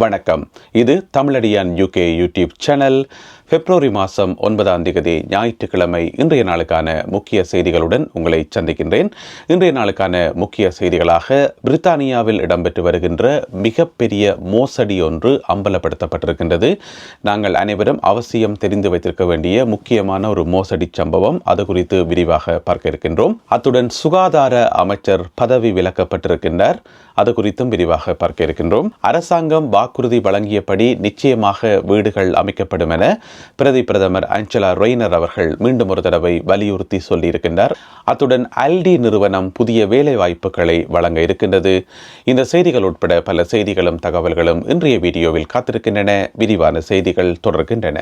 வணக்கம். இது Tamizhadiyan UK YouTube channel பிப்ரவரி மாதம் ஒன்பதாம் தேதி ஞாயிற்றுக்கிழமை இன்றைய நாளுக்கான முக்கிய செய்திகளுடன் உங்களை சந்திக்கின்றேன். இன்றைய நாளுக்கான முக்கிய செய்திகளாக பிரித்தானியாவில் இடம்பெற்று வருகின்ற மிகப்பெரிய மோசடி ஒன்று அம்பலப்படுத்தப்பட்டிருக்கின்றது. நாங்கள் அனைவரும் அவசியம் தெரிந்து வைத்திருக்க வேண்டிய முக்கியமான ஒரு மோசடி சம்பவம் அது குறித்து விரிவாக பார்க்க இருக்கின்றோம். அத்துடன் சுகாதார அமைச்சர் பதவி விலக்கப்பட்டிருக்கின்றார். அது குறித்தும் விரிவாக பார்க்க இருக்கின்றோம். அரசாங்கம் வாக்குறுதி வழங்கியபடி நிச்சயமாக வீடுகள் அமைக்கப்படும் என பிரதி பிரதமர் அஞ்சலா ரொய்னர் அவர்கள் மீண்டும் ஒரு தடவை வலியுறுத்தி சொல்லியிருக்கின்றார். அத்துடன் அல்டி நிறுவனம் புதிய வேலை வாய்ப்புகளை வழங்க இருக்கின்றது. இந்த செய்திகள் உட்பட பல செய்திகளும் தகவல்களும் இன்றைய வீடியோவில் காத்திருக்கின்றன. விரிவான செய்திகள் தொடர்கின்றன.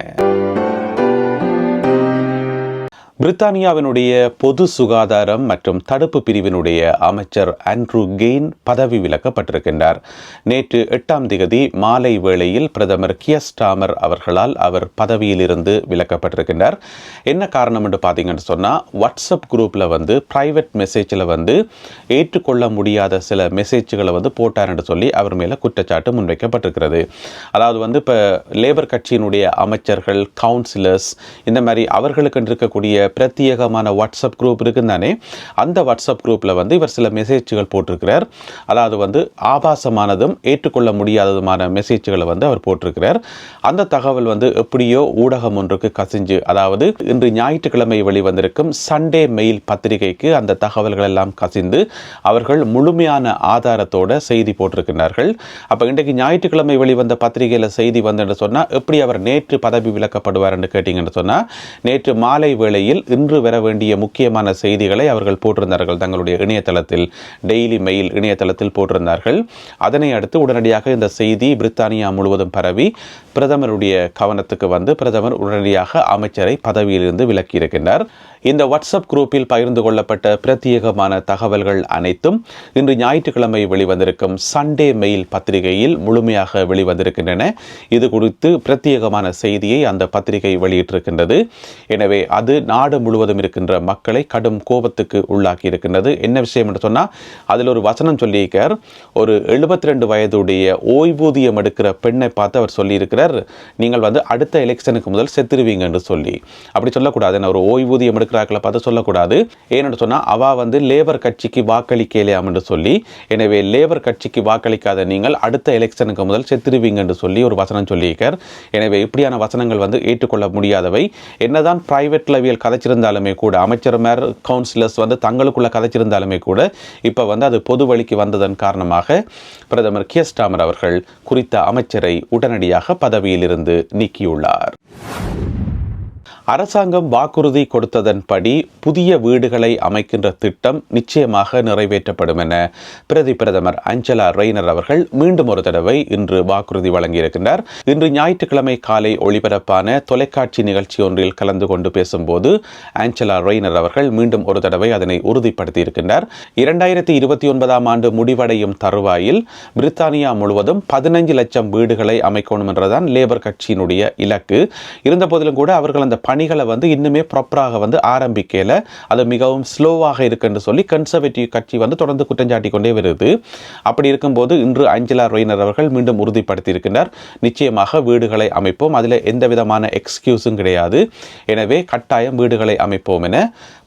பிரித்தானியாவினுடைய பொது சுகாதாரம் மற்றும் தடுப்பு பிரிவினுடைய அமைச்சர் ஆண்ட்ரூ கெயின் பதவி விலக்கப்பட்டிருக்கின்றார். நேற்று எட்டாம் திகதி மாலை வேளையில் பிரதமர் கியஸ்டாமர் அவர்களால் அவர் பதவியிலிருந்து விலக்கப்பட்டிருக்கின்றார். என்ன காரணம் என்று பார்த்தீங்கன்னு சொன்னால் வாட்ஸ்அப் குரூப்பில் வந்து ப்ரைவேட் மெசேஜில் வந்து ஏற்றுக்கொள்ள முடியாத சில மெசேஜ்களை வந்து போட்டார் என்று சொல்லி அவர் மேலே குற்றச்சாட்டு முன்வைக்கப்பட்டிருக்கிறது. அதாவது வந்து இப்போ லேபர் கட்சியினுடைய அமைச்சர்கள் கவுன்சிலர்ஸ் இந்த மாதிரி அவர்களுக்கு இருக்கக்கூடிய பிரத்யேகமான வாட்ஸ்அப் குரூப் இருக்குன்னு தானே? அந்த வாட்ஸ்அப் குரூப்பில் வந்து இவர் சில மெசேஜ்கள் போட்டிருக்கிறார். அதாவது வந்து ஆபாசமானதும் ஏற்றுக்கொள்ள முடியாததுமான மெசேஜ்களை வந்து அவர் போட்டிருக்கிறார். அந்த தகவல் வந்து எப்படியோ ஊடகம் ஒன்றுக்கு கசிஞ்சு அதாவது இன்று ஞாயிற்றுக்கிழமை வெளிவந்திருக்கும் சண்டே மெயில் பத்திரிகைக்கு அந்த தகவல்கள் எல்லாம் கசிந்து அவர்கள் முழுமையான ஆதாரத்தோட செய்தி போட்டிருக்கிறார்கள். அப்போ இன்றைக்கு ஞாயிற்றுக்கிழமை வெளிவந்த பத்திரிகையில் செய்தி வந்துன்னு சொன்னால் எப்படி அவர் நேற்று பதவி விலக்கப்படுவார் என்று கேட்டிங்கன்னு சொன்னால் நேற்று மாலை வேளையில் இன்று வர வேண்டிய முக்கியமான செய்திகளை அவர்கள் போட்டிருந்தார்கள். தங்களுடைய இணையதளத்தில் டெய்லி மெயில் இணையதளத்தில் போட்டிருந்தார்கள். அதனை அடுத்து உடனடியாக இந்த செய்தி பிரித்தானியா முழுவதும் பரவி பிரதமருடைய கவனத்துக்கு வந்து பிரதமர் உடனடியாக அமைச்சரை பதவியிலிருந்து விலக்கியிருக்கின்றார். இந்த வாட்ஸ்அப் குரூப்பில் பகிர்ந்து கொள்ளப்பட்ட பிரத்யேகமான தகவல்கள் அனைத்தும் இன்று ஞாயிற்றுக்கிழமை வெளிவந்திருக்கும் சண்டே மெயில் பத்திரிகையில் முழுமையாக வெளிவந்திருக்கின்றன. இது குறித்து பிரத்யேகமான செய்தியை அந்த பத்திரிகை வெளியிட்டிருக்கின்றது. எனவே அது நாடு முழுவதும் இருக்கின்ற மக்களை கடும் கோபத்துக்கு உள்ளாக்கி இருக்கின்றது. என்ன விஷயம் என்று சொன்னால் அதில் ஒரு வசனம் சொல்லியிருக்கார். ஒரு எழுபத்தி ரெண்டு வயதுடைய ஓய்வூதியம் எடுக்கிற பெண்ணை பார்த்து அவர் சொல்லியிருக்கிறார் நீங்கள் வந்து அடுத்த எலெக்ஷனுக்கு முதல் செத்துருவீங்க என்று சொல்லி. அப்படி சொல்லக்கூடாது. என்ன ஒரு ஓய்வூதியம் எடுக்கிறார்களை பார்த்து சொல்லக்கூடாது. ஏன்னு சொன்னால் அவா வந்து லேபர் கட்சிக்கு வாக்களிக்கலையாம் என்று சொல்லி. எனவே லேபர் கட்சிக்கு வாக்களிக்காத நீங்கள் அடுத்த எலெக்ஷனுக்கு முதல் செத்துருவீங்க என்று சொல்லி ஒரு வசனம் சொல்லியிருக்கார். எனவே இப்படியான வசனங்கள் வந்து ஏற்றுக்கொள்ள முடியாதவை. என்னதான் பிரைவேட் லெவியல் கதைச்சிருந்தாலுமே கூட அமைச்சர் மேர் கவுன்சிலர்ஸ் வந்து தங்களுக்குள்ள கதைச்சிருந்தாலுமே கூட இப்போ வந்து அது பொது வழிக்கு வந்ததன் காரணமாக பிரதமர் கியஸ்டாமர் அவர்கள் குறித்த அமைச்சரை உடனடியாக பதவியிலிருந்து நீக்கியுள்ளார். அரசாங்கம் வாக்குறுதி கொடுத்ததன்படி புதிய வீடுகளை அமைக்கின்ற திட்டம் நிச்சயமாக நிறைவேற்றப்படும் என பிரதி பிரதமர் அஞ்சலா ரெய்னர் அவர்கள் மீண்டும் ஒரு தடவை இன்று வாக்குறுதி வழங்கியிருக்கின்றார். இன்று ஞாயிற்றுக்கிழமை காலை ஒளிபரப்பான தொலைக்காட்சி நிகழ்ச்சி ஒன்றில் கலந்து கொண்டு பேசும்போது ஆஞ்சலா ரெய்னர் அவர்கள் மீண்டும் ஒரு தடவை அதனை உறுதிப்படுத்தியிருக்கின்றார். இரண்டாயிரத்தி இருபத்தி ஒன்பதாம் ஆண்டு முடிவடையும் தருவாயில் பிரித்தானியா முழுவதும் பதினைஞ்சு லட்சம் வீடுகளை அமைக்கணும் என்றுதான் லேபர் கட்சியினுடைய இலக்கு. இருந்த போதிலும் கூட அவர்கள் அந்த பணிகளை வந்து இன்னுமே ப்ராப்பராக வந்து ஆரம்பிக்கல. அது மிகவும் ஸ்லோவாக இருக்குன்னு சொல்லி கன்சர்வேட்டிவ் கட்சி வந்து தொடர்ந்து குற்றஞ்சாட்டி கொண்டே வருது. அப்படி இருக்கும்போது இன்று அஞ்சலா ரொயினர் அவர்கள் மீண்டும் உறுதிப்படுத்தியிருக்கின்றார். நிச்சயமாக வீடுகளை அமைப்போம். அதில் எந்த விதமான எக்ஸ்கியூஸும் கிடையாது. எனவே கட்டாயம் வீடுகளை அமைப்போம் என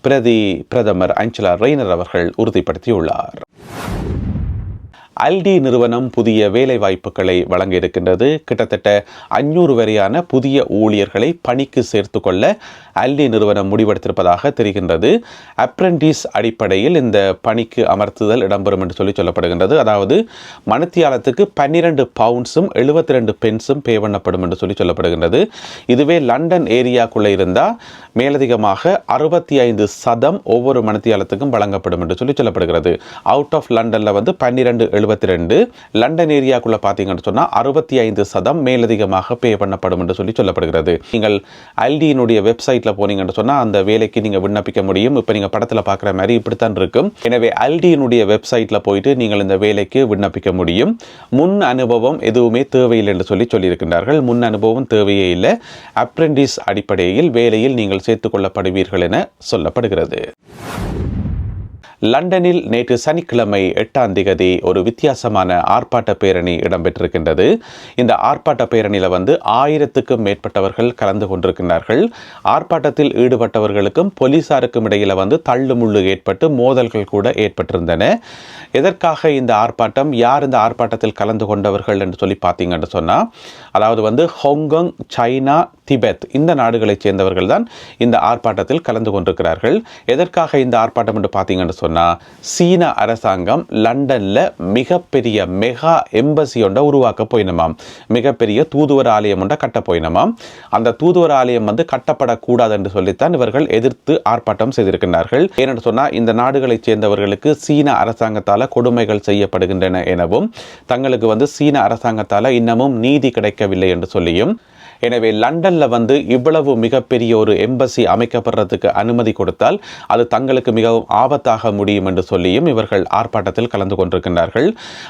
பிரதி பிரதமர் அஞ்சலா ரெய்னர் அவர்கள் உறுதிப்படுத்தியுள்ளார். அல்டி நிறுவனம் புதிய வேலைவாய்ப்புகளை வழங்க இருக்கின்றது கிட்டத்தட்ட அஞ்சூறு வரையான புதிய ஊழியர்களை பணிக்கு சேர்த்து கொள்ள அல்டி நிறுவனம் முடிவெடுத்திருப்பதாக தெரிகின்றது. அப்ரெண்டிஸ் அடிப்படையில் இந்த பணிக்கு அமர்த்துதல் இடம்பெறும் என்று சொல்லி சொல்லப்படுகின்றது. அதாவது மணித்தியாலத்துக்கு பன்னிரண்டு பவுண்ட்ஸும் எழுபத்தி ரெண்டு பென்ஸும் பே பண்ணப்படும் என்று சொல்லி சொல்லப்படுகின்றது. இதுவே லண்டன் ஏரியாக்குள்ளே இருந்தால் மேலதிகமாக அறுபத்தி ஐந்து சதம் ஒவ்வொரு மணித்தியாலத்துக்கும் வழங்கப்படும் என்று சொல்லி சொல்லப்படுகிறது. அவுட் ஆஃப் லண்டனில் வந்து பன்னிரெண்டு எழுபத்தி ரெண்டு லண்டன் ஏரியாக்குள்ளே பார்த்தீங்கன்னு சொன்னால் அறுபத்தி ஐந்து சதம் மேலதிகமாக பே பண்ணப்படும் என்று சொல்லி சொல்லப்படுகிறது. நீங்கள் அல்டியினுடைய வெப்சைட் வெப்சைட்டில் போனீங்கன்னு சொன்னால் அந்த வேலைக்கு நீங்கள் விண்ணப்பிக்க முடியும். இப்போ நீங்கள் படத்தில் பார்க்குற மாதிரி இப்படித்தான் இருக்கும். எனவே அல்டியினுடைய வெப்சைட்டில் போயிட்டு நீங்கள் இந்த வேலைக்கு விண்ணப்பிக்க முடியும். முன் அனுபவம் எதுவுமே தேவையில்லை என்று சொல்லி சொல்லியிருக்கின்றார்கள். முன் அனுபவம் தேவையே இல்லை. அப்ரெண்டிஸ் அடிப்படையில் வேலையில் நீங்கள் சேர்த்துக்கொள்ளப்படுவீர்கள் என சொல்லப்படுகிறது. லண்டனில் நேற்று சனிக்கிழமை எட்டாம் திகதி ஒரு வித்தியாசமான ஆர்ப்பாட்ட பேரணி இடம்பெற்றிருக்கின்றது. இந்த ஆர்ப்பாட்ட பேரணியில் வந்து ஆயிரத்துக்கும் மேற்பட்டவர்கள் கலந்து கொண்டிருக்கிறார்கள் ஆர்ப்பாட்டத்தில் ஈடுபட்டவர்களுக்கும் போலீசாருக்கும் இடையில் வந்து தள்ளுமுள்ளு ஏற்பட்டு மோதல்கள் கூட ஏற்பட்டிருந்தன. எதற்காக இந்த ஆர்ப்பாட்டம் யார் இந்த ஆர்ப்பாட்டத்தில் கலந்து கொண்டவர்கள் என்று சொல்லி பார்த்தீங்கன்னு சொன்னால் அதாவது வந்து ஹாங்காங் சைனா திபெத் இந்த நாடுகளைச் சேர்ந்தவர்கள் தான் இந்த ஆர்ப்பாட்டத்தில் கலந்து கொண்டிருக்கிறார்கள். எதற்காக இந்த ஆர்ப்பாட்டம் என்று பார்த்தீங்கன்னு சொன்னால் சீன அரசாங்கம் லண்டனில் மிகப்பெரிய மெகா எம்பசி ஒன்றை உருவாக்க போயினமாம். மிகப்பெரிய தூதுவர் ஆலயம் ஒன்றை கட்ட போயினமாம். அந்த தூதுவர் ஆலயம் வந்து கட்டப்படக்கூடாது என்று சொல்லித்தான் இவர்கள் எதிர்த்து ஆர்ப்பாட்டம் செய்திருக்கிறார்கள் ஏனென்று சொன்னால் இந்த நாடுகளைச் சேர்ந்தவர்களுக்கு சீன அரசாங்கத்தால் கொடுமைகள் செய்யப்படுகின்றன எனவும் தங்களுக்கு வந்து சீன அரசாங்கத்தால் இன்னமும் நீதி கிடைக்க கிடைக்கவில்லை என்று சொல்லியும் எனவே லண்டனில் வந்து இவ்வளவு மிகப்பெரிய ஒரு எம்பசி அமைக்கப்படுறதுக்கு அனுமதி கொடுத்தால் அது தங்களுக்கு மிகவும் ஆபத்தாக முடியும் என்று சொல்லியும் இவர்கள் ஆர்ப்பாட்டத்தில் கலந்து கொண்டிருக்கின்றார்கள்.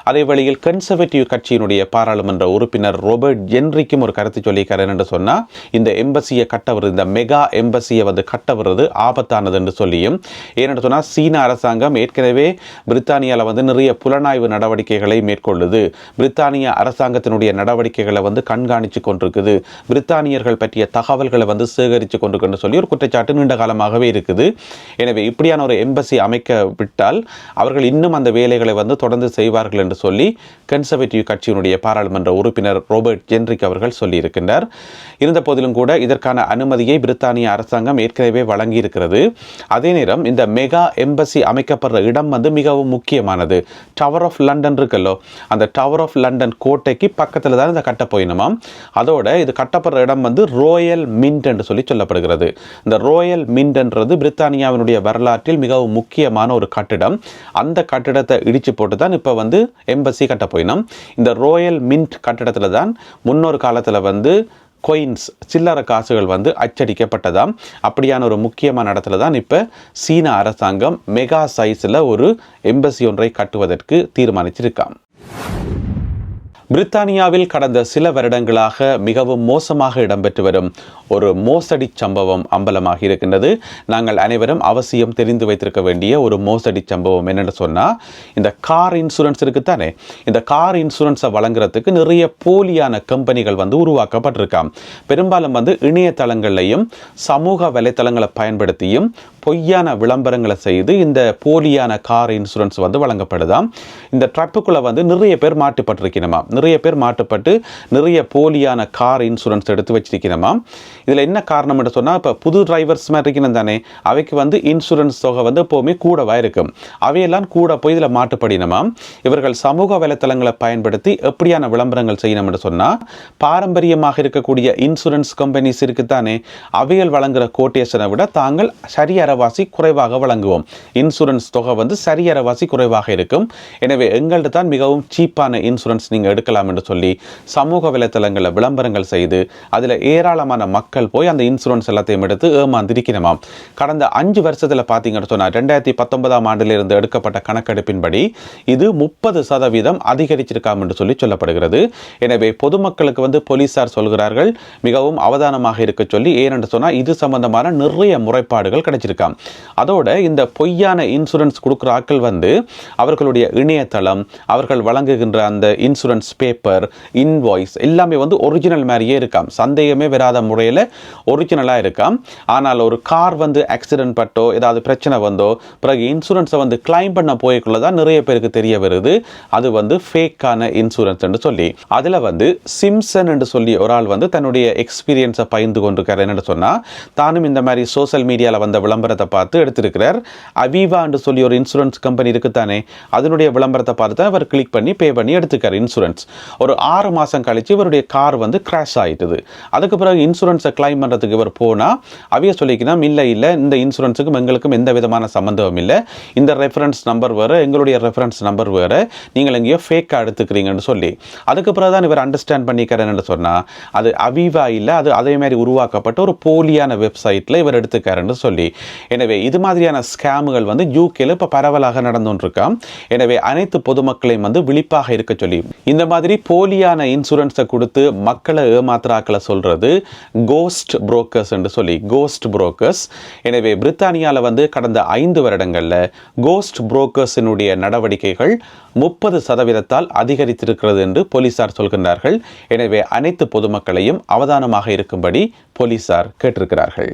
அதே வழியில் கன்சர்வேட்டிவ் கட்சியினுடைய பாராளுமன்ற உறுப்பினர் ரோபர்ட் ஜென்ரிக்கும் ஒரு கருத்து சொல்லியிருக்காரு என்று சொன்னால் இந்த எம்பசியை கட்டவர் இந்த மெகா எம்பசியை வந்து கட்டவது ஆபத்தானது என்று சொல்லியும் ஏனென்று சொன்னால் சீன அரசாங்கம் ஏற்கனவே பிரித்தானியாவில் வந்து நிறைய புலனாய்வு நடவடிக்கைகளை மேற்கொள்ளுது. பிரித்தானிய அரசாங்கத்தினுடைய நடவடிக்கைகளை வந்து கண்காணித்து கொண்டிருக்குது. பிரித்தானியர்கள் பற்றிய தகவல்களை வந்து சேகரித்து கொண்டு சொல்லி ஒரு குற்றச்சாட்டு நீண்ட காலமாகவே இருக்குது. எனவே இப்படியான ஒரு எம்பசி அமைக்க விட்டால் அவர்கள் இன்னும் அந்த வேலைகளை வந்து தொடர்ந்து செய்வார்கள் என்று சொல்லி கன்சர்வேட்டிவ் கட்சியினுடைய பாராளுமன்ற உறுப்பினர் ரோபர்ட் ஜென்ரிக் அவர்கள் சொல்லியிருக்கின்றார். இருந்த போதிலும் கூட இதற்கான அனுமதியை பிரித்தானிய அரசாங்கம் ஏற்கனவே வழங்கியிருக்கிறது. அதே நேரம் இந்த மெகா எம்பசி அமைக்கப்படுற இடம் வந்து மிகவும் முக்கியமானது. டவர் ஆஃப் லண்டன் இருக்கல்லோ? அந்த டவர் ஆஃப் லண்டன் கோட்டைக்கு பக்கத்தில் தான் இந்த கட்ட போயினுமாம். அதோட இது கட்ட கட்டப்படுற இடம் வந்து ரோயல் மின்ட் என்று சொல்லி சொல்லப்படுகிறது. இந்த ரோயல் மின்ட்ன்றது பிரித்தானியாவினுடைய வரலாற்றில் மிகவும் முக்கியமான ஒரு கட்டிடம். அந்த கட்டிடத்தை இடிச்சு போட்டு தான் இப்போ வந்து எம்பசி கட்ட போயினோம். இந்த ரோயல் மின்ட் கட்டிடத்தில் தான் முன்னொரு காலத்தில் வந்து கொயின்ஸ் சில்லற காசுகள் வந்து அச்சடிக்கப்பட்டதாம். அப்படியான ஒரு முக்கியமான இடத்துல தான் இப்போ சீன அரசாங்கம் மெகா சைஸில் ஒரு எம்பசி ஒன்றை கட்டுவதற்கு தீர்மானிச்சிருக்கான் பிரித்தானியாவில் கடந்த சில வருடங்களாக மிகவும் மோசமாக இடம்பெற்று வரும் ஒரு மோசடி சம்பவம் அம்பலமாக இருக்கின்றது. நாங்கள் அனைவரும் அவசியம் தெரிந்து வைத்திருக்க வேண்டிய ஒரு மோசடி சம்பவம் என்னென்னு சொன்னால் இந்த கார் இன்சூரன்ஸ் இருக்குத்தானே இந்த கார் இன்சூரன்ஸை வழங்குறதுக்கு நிறைய போலியான கம்பெனிகள் வந்து உருவாக்கப்பட்டிருக்காம். பெரும்பாலும் வந்து இணையதளங்கள்லையும் சமூக வலைத்தளங்களை பயன்படுத்தியும் பொய்யான விளம்பரங்களை செய்து இந்த போலியான கார் இன்சூரன்ஸ் வந்து வழங்கப்படுதாம். இந்த ட்ரப்புக்குள்ளே வந்து நிறைய பேர் மாட்டுப்பட்டிருக்கணுமா நிறைய பேர் மாட்டுப்பட்டு நிறைய போலியான கார் இன்சூரன்ஸ் எடுத்து வச்சிருக்கணுமா இதில் என்ன காரணம் என்று சொன்னால் இப்போ புது டிரைவர்ஸ் மாதிரி இருக்கணும் தானே. அவைக்கு வந்து இன்சூரன்ஸ் தொகை வந்து எப்போவுமே கூடவாக இருக்கும். அவையெல்லாம் கூட போய் இதில் மாட்டுப்படினமா? இவர்கள் சமூக வலைத்தளங்களை பயன்படுத்தி எப்படியான விளம்பரங்கள் செய்யணும் என்று சொன்னால் பாரம்பரியமாக இருக்கக்கூடிய இன்சூரன்ஸ் கம்பெனிஸ் இருக்குத்தானே அவைகள் வழங்குகிற கோட்டேஷனை விட தாங்கள் சரியரவாசி குறைவாக வழங்குவோம். இன்சூரன்ஸ் தொகை வந்து சரியரவாசி குறைவாக இருக்கும். எனவே எங்கள்கிட்ட தான் மிகவும் சீப்பான இன்சூரன்ஸ் நீங்கள் எடுக்கலாம் என்று சொல்லி சமூக வலைத்தளங்களில் விளம்பரங்கள் செய்து அதில் ஏராளமான மக்கள் போய் அந்த இன்சூரன்ஸ் எல்லாத்தையும் எடுத்து ஏமாந்திருக்கணுமாம் கடந்த அஞ்சு வருஷத்தில் பார்த்தீங்கன்னு சொன்னால் ரெண்டாயிரத்தி பத்தொன்பதாம் ஆண்டிலிருந்து எடுக்கப்பட்ட கணக்கெடுப்பின்படி இது முப்பது சதவீதம் அதிகரிச்சிருக்காம் என்று சொல்லி சொல்லப்படுகிறது. எனவே பொதுமக்களுக்கு வந்து போலீசார் சொல்கிறார்கள் மிகவும் அவதானமாக இருக்க சொல்லி ஏனென்று சொன்னால் இது சம்பந்தமான நிறைய முறைப்பாடுகள் கிடைச்சிருக்காம் அதோட இந்த பொய்யான இன்சூரன்ஸ் கொடுக்குற ஆட்கள் வந்து அவர்களுடைய இணையதளம் அவர்கள் வழங்குகின்ற அந்த இன்சூரன்ஸ் பேப்பர் இன்வாய்ஸ் எல்லாமே வந்து ஒரிஜினல் மாதிரியே இருக்காம் சந்தேகமே வராத முறையில் ஒரிஜினலாக இருக்காம் ஆனால் ஒரு கார் வந்து ஆக்சிடென்ட் பட்டோ ஏதாவது பிரச்சனை வந்தோ பிறகு இன்சூரன்ஸை வந்து கிளைம் பண்ண போய்க்குள்ள தான் நிறைய பேருக்கு தெரிய வருது. அது வந்து ஃபேக்கான இன்சூரன்ஸ் என்று சொல்லி. அதில் வந்து சிம்சன் என்று சொல்லி ஒரு ஆள் வந்து தன்னுடைய எக்ஸ்பீரியன்ஸை பகிர்ந்து கொண்டிருக்காரு. என்னென்னு சொன்னால் தானும் இந்த மாதிரி சோசியல் மீடியாவில் வந்த விளம்பரத்தை பார்த்து எடுத்திருக்கிறார். அவிவா என்று சொல்லி ஒரு இன்சூரன்ஸ் கம்பெனி இருக்குத்தானே அதனுடைய விளம்பரத்தை பார்த்து தான் அவர் கிளிக் பண்ணி பே பண்ணி எடுத்துக்கார் இன்சூரன்ஸ் ஒரு ஆறு மாதம் கழித்து இவருடைய கார் வந்து கிராஷ் ஆகிட்டுது அதுக்கு பிறகு இன்சூரன்ஸை கிளைம் பண்ணுறதுக்கு இவர் போனால் அவைய சொல்லிக்கணும் இல்லை இல்லை இந்த இன்சூரன்ஸுக்கும் எங்களுக்கும் எந்த விதமான சம்மந்தமும் இல்லை. இந்த ரெஃபரன்ஸ் நம்பர் வேறு எங்களுடைய ரெஃபரன்ஸ் நம்பர் வேறு. நீங்கள் எங்கேயோ ஃபேக்காக எடுத்துக்கிறீங்கன்னு சொல்லி. அதுக்கு பிறகு தான் இவர் அண்டர்ஸ்டாண்ட் பண்ணிக்கிறேன்னு சொன்னால் அது அவிவா இல்லை அது அதே மாதிரி உருவாக்கப்பட்ட ஒரு போலியான வெப்சைட்டில் இவர் எடுத்துக்காருன்னு சொல்லி எனவே இது மாதிரியான ஸ்கேமுகள் வந்து யூகேல இப்போ பரவலாக நடந்துருக்காம் எனவே அனைத்து பொதுமக்களையும் வந்து விழிப்பாக இருக்க சொல்லி இந்த மாதிரி போலியான இன்சூரன்ஸை கொடுத்து மக்களை ஏமாத்துறாக்களை சொல்றது கோஸ்ட் புரோக்கர்ஸ் என்று சொல்லி கோஸ்ட் புரோக்கர்ஸ் எனவே பிரித்தானியாவில் வந்து கடந்த ஐந்து வருடங்களில் கோஸ்ட் புரோக்கர்ஸினுடைய நடவடிக்கைகள் முப்பது சதவீதத்தால் அதிகரித்திருக்கிறது என்று போலீசார் சொல்கின்றார்கள். எனவே அனைத்து பொதுமக்களையும் அவதானமாக இருக்கும்படி போலீசார் கேட்டிருக்கிறார்கள்.